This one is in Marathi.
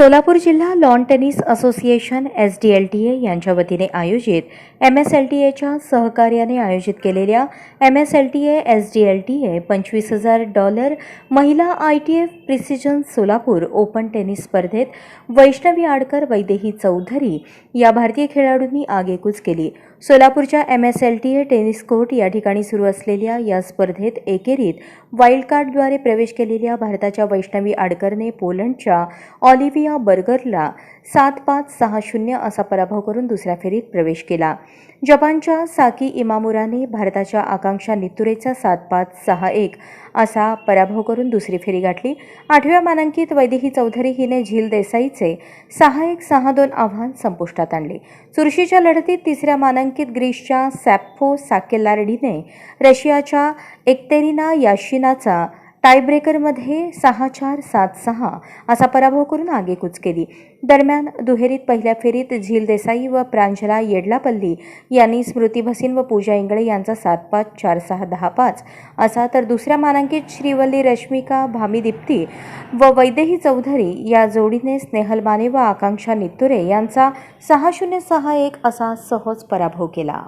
सोलापूर जिल्हा lawn tennis association S D L T A यांच्या वतीने आयोजित एम एस एल टी एच्या सहकार्याने आयोजित केलेल्या M S L T A S D L T A पंचवीस हजार डॉलर महिला I T F precision Solapur open tennis स्पर्धेत वैष्णवी आडकर वैदेही चौधरी या भारतीय खेळाडूंनी आगेकूच केली. सोलापूरच्या M S L T A tennis court या ठिकाणी सुरू असलेल्या या स्पर्धेत एकेरीत वाईल्ड कार्डद्वारे प्रवेश केलेल्या भारताच्या वैष्णवी आडकरने पोलंडच्या ऑलिव्हिया बर्गरला सात पाच सहा शून्य असा पराभव करून दुसऱ्या फेरीत प्रवेश केला. जपानच्या साकी इमामुराने भारताच्या आकांक्षा नित्तुरेचा सात पाच सहा एक असा पराभव करून दुसरी फेरी गाठली. आठव्या मानांकित वैदेही चौधरी हिने झील देसाईचे सहा एक सहा दोन आव्हान संपुष्टात आणले. चुरशीच्या लढतीत तिसऱ्या मानांकित ग्रीसच्या सॅप्फो साकेलार्डीने रशियाच्या एकतेरिना याशिनाचा टायब्रेकरमध्ये सहा चार सात सहा असा पराभव करून आगेकूच केली दरम्यान दुहेरीत पहिल्या फेरीत झील देसाई व प्रांजला येडलापल्ली यांनी स्मृती भसीन व पूजा इंगळे यांचा सात पाच चार सहा दहा पाच असा तर दुसऱ्या मानांकित श्रीवल्ली रश्मिका भामी दीप्ती व वैदेही चौधरी या जोडीने स्नेहल माने व आकांक्षा नित्तुरे यांचा सहा शून्य सहा एक असा सहज पराभव केला.